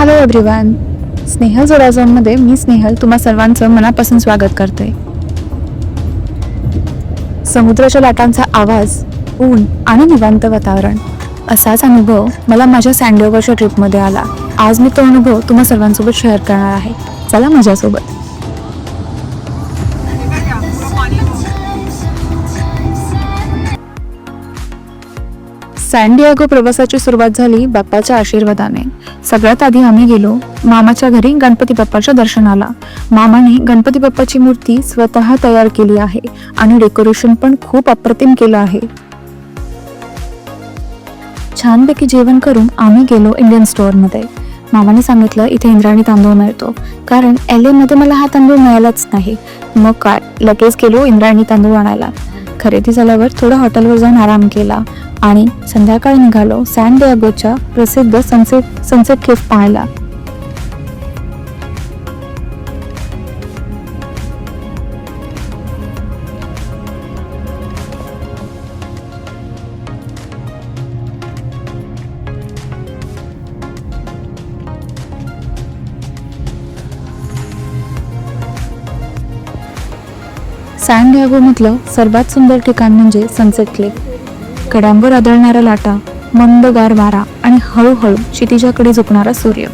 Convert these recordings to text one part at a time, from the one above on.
Hello everyone Snehal जोराझोनमध्ये मी स्नेहल तुम्हा सर्वांचं मनापासून स्वागत करते. समुद्राच्या लाटांचा आवाज ऊन आणि निवांत वातावरण असाच अनुभव मला माझ्या सँडिओवरच्या ट्रिपमध्ये आला. आज मी तो अनुभव तुम्हा सर्वांसोबत शेअर करणार आहे. चला माझ्यासोबत सँडियागो प्रवासाची सुरुवात झाली बाप्पाच्या आशीर्वादाने. सगळ्यात आधी आम्ही गेलो मामाच्या घरी गणपती बाप्पाच्या दर्शनाला. मामाने गणपती बाप्पाची मूर्ती स्वतः तयार केली आहे आणि डेकोरेशन पण खूप अप्रतिम केलं आहे. छानपैकी जेवण करून आम्ही गेलो इंडियन स्टोअरमध्ये. मामाने सांगितलं इथे इंद्रायणी तांदूळ मिळतो. कारण एलमध्ये मला हा तांदूळ मिळालाच नाही. मग काय लगेच गेलो इंद्रायणी तांदूळ आणायला. खरेदी झाल्यावर थोडं हॉटेलवर जाऊन आराम केला. आणि संध्याकाळी निघालो सॅन डियागोच्या प्रसिद्ध सनसेट सनसेट केफ पाहायला. सॅन डियागोमधलं सर्वात सुंदर ठिकाण म्हणजे सनसेट क्लिफ कड्यांवर आदळणाऱ्या लाटा मंदगार वारा आणि हळूहळू क्षितिजाकडे झुकणारा सूर्य.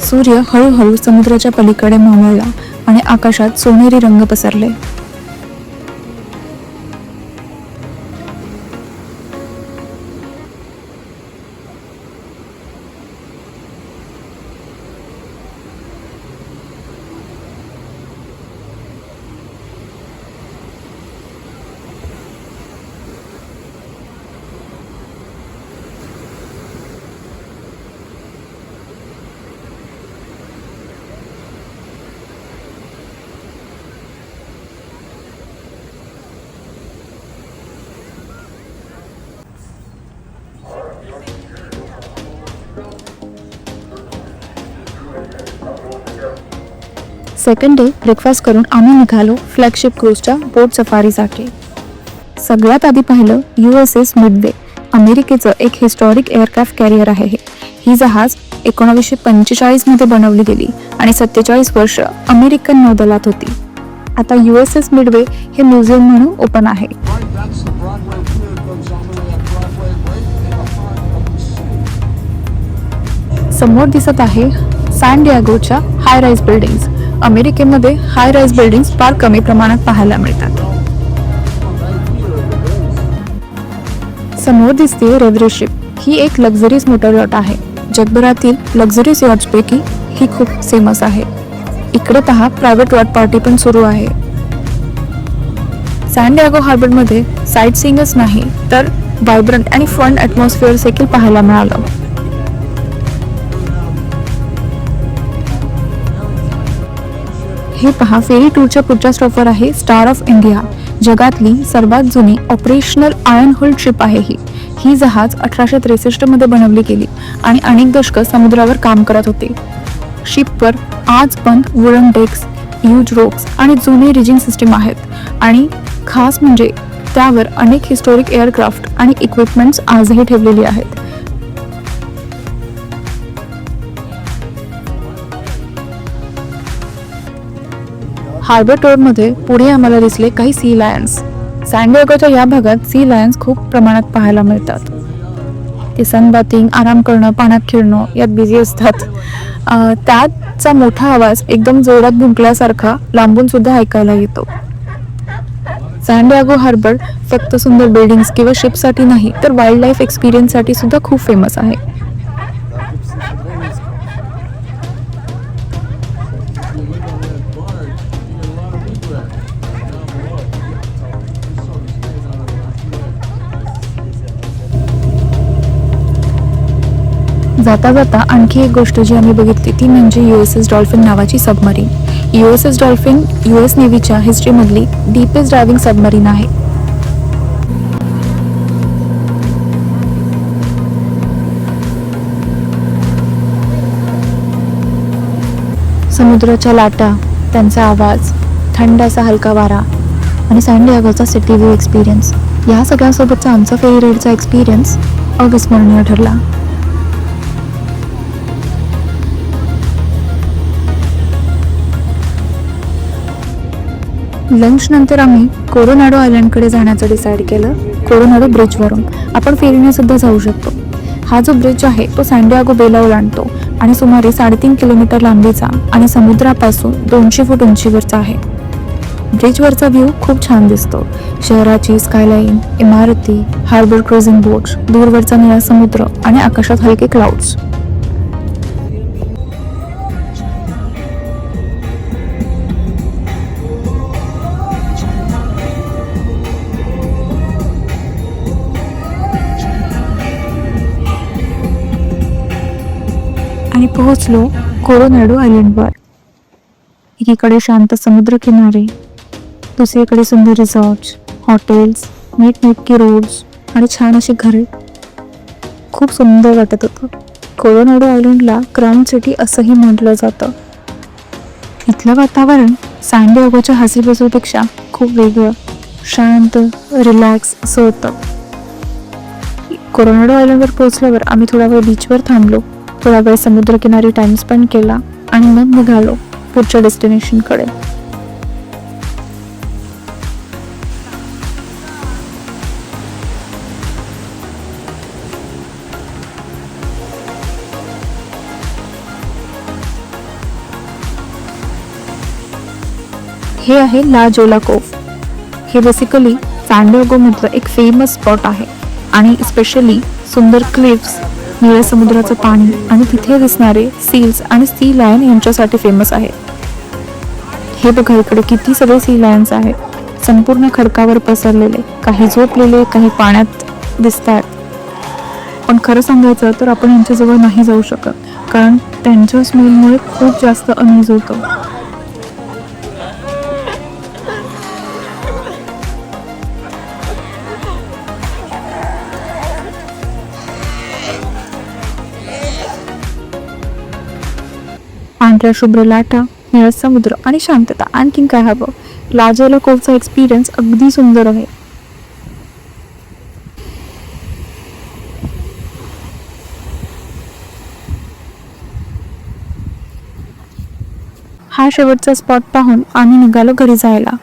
सूर्य हळूहळू समुद्राच्या पलीकडे मावळला आणि आकाशात सोनेरी रंग पसरले. सेकंड डे ब्रेकफास्ट करून आम्ही निघालो फ्लॅगशिप क्रूजच्या बोट सफारीसाठी सगळ्यात आधी पाहिलं यू एस एस मिडवे अमेरिकेचं एक हिस्टॉरिक एअरक्राफ्ट कॅरियर आहे हे. ही जहाज एकोणावीसशे पंचेचाळीसमध्ये बनवली गेली आणि सत्तेचाळीस वर्ष अमेरिकन नौदलात होती. आता यू एस एस मिडवे हे म्युझियम म्हणून ओपन आहे. समोर दिसत आहे सॅन डियागोच्या हाय राईज बिल्डिंग्स अमेरिकेमध्ये हाय राईज बिल्डिंग्स फार कमी प्रमाणात पाहायला मिळतात. समोर दिसते रेव्हरी शिप ही एक लक्झरीज मोटर यॉट आहे. जगभरातील लक्झरीज यॉट्सपैकी ही खूप फेमस आहे. इकडे पहा प्रायव्हेट वॉट पार्टी पण सुरू आहे. सॅन डियागो हार्बरमध्ये साईट सीइंगच नाही तर व्हायब्रंट आणि फन ॲटमॉस्फिअर देखील पाहायला मिळालं. हे पहा फेरी टूरच्या पुढच्या स्टॉपवर आहे स्टार ऑफ इंडिया जगातली सर्वात जुनी ऑपरेशनल आयर्न होल्ड शिप आहे ही. ही जहाज अठराशे त्रेसष्टमध्ये बनवली गेली आणि अनेक दशकं समुद्रावर काम करत होते. शिपवर आज पण वुडन डेक्स ह्यूज रोप्स आणि जुने रिजिंग सिस्टीम आहेत. आणि खास म्हणजे त्यावर अनेक हिस्टॉरिक एअरक्राफ्ट आणि इक्विपमेंट्स आजही ठेवलेली आहेत. हार्बर रोडमध्ये पुढे आम्हाला दिसले काही सी लायन्स सँडेगोच्या या भागात सी लायन्स खूप प्रमाणात पाहायला मिळतात. ते सनबाथिंग आराम करणं पाण्यात खेळणं यात बिझी असतात. त्याचा मोठा आवाज एकदम जोरात भुंकल्यासारखा लांबून सुद्धा ऐकायला येतो. सँडियागो हार्बर फक्त सुंदर बिल्डिंग्स किंवा शिपसाठी नाही तर वाईल्ड लाईफ एक्सपिरियन्ससाठी सुद्धा खूप फेमस आहे. जाता जाता आणखी एक गोष्ट जी आम्ही बघितली ती म्हणजे यू एस एस डॉल्फिन नावाची submarine U S S Dolphin U S नेव्हीच्या हिस्ट्रीमधली डीपेस्ट ड्रायव्हिंग सबमरीन आहे. समुद्राच्या लाटा त्यांचा आवाज थंड असा हलका वारा आणि सँडियागोचा सिटी व्ह्यू एक्सपिरियन्स या सगळ्यांसोबतचा आमचा फेरी रेडचा एक्सपिरियन्स अविस्मरणीय ठरला. लंच नंतर आम्ही कोरोनाडो आयलंडकडे जाण्याचं डिसाईड केलं. कोरोनाडो ब्रिजवरून आपण फेरीने सुद्धा जाऊ शकतो. हा जो ब्रिज आहे तो सँडियागो बेला ओलांडतो आणि सुमारे साडेतीन किलोमीटर लांबीचा आणि समुद्रापासून दोनशे फूट उंचीवरचा आहे. ब्रिजवरचा व्ह्यू खूप छान दिसतो. शहराची स्कायलाईन इमारती हार्बर क्रुझिंग बोट्स दूरवरचा निळा समुद्र आणि आकाशात हलके क्लाउड्स आणि पोहोचलो कोरोनाडो आयलंडवर. एकीकडे शांत समुद्र किनारे दुसरीकडे सुंदर रिसॉर्ट्स हॉटेल्स नीटनेटकी रोड्स आणि छान अशी घरे. खूप सुंदर वाटत होतं. कोरोनाडो आयलंडला क्राऊन सिटी असंही म्हटलं जातं. इथलं वातावरण सँडियागोच्या हसीबसूपेक्षा खूप वेगळं शांत रिलॅक्स असं होतं. कोरोनाडो आयलंडवर पोहोचल्यावर आम्ही थोडा वेळ बीचवर थांबलो. थोडा वेळ समुद्रकिनारी टाइम स्पेंड केला आणि मग निघालो पुढच्या डेस्टिनेशनकडे हे आहे ला जोला कोफ. हे बेसिकली सॅन्डिओगोमधलं एक फेमस स्पॉट आहे आणि स्पेशली सुंदर क्लिफ्स निळ्या समुद्राचं पाणी आणि तिथे दिसणारे सील्स आणि सी लायन यांच्यासाठी फेमस आहे. हे बघा इकडे किती सगळे सी लायन्स आहेत. संपूर्ण खडकावर पसरलेले काही झोपलेले काही पाण्यात दिसतात. पण खरं सांगायचं तर आपण यांच्याजवळ नाही जाऊ शकत कारण त्यांच्या स्मेलमुळे खूप जास्त अनईज होतं. पांढऱ्या शुभ्र लाटा निळा समुद्र आणि शांतता आणखीन काय हवं? लाजोला कोवचा एक्सपिरियन्स अगदी सुंदर आहे. हा शेवटचा स्पॉट पाहून आम्ही निघालो घरी जायला.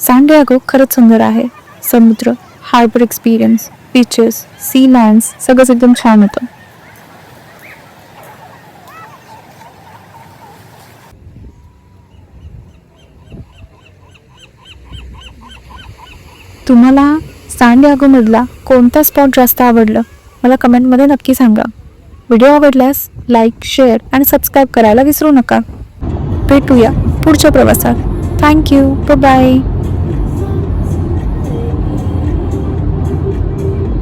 सँडियागो खरंच सुंदर आहे. समुद्र harbour experience beaches sea lands सगळंच एकदम छान होतं. तुम्हाला सँडियागोमधला कोणता स्पॉट जास्त आवडलं? मला कमेंटमध्ये नक्की सांगा. व्हिडिओ आवडल्यास लाईक शेअर आणि सबस्क्राईब करायला विसरू नका. भेटूया पुढच्या प्रवासात. Thank you bye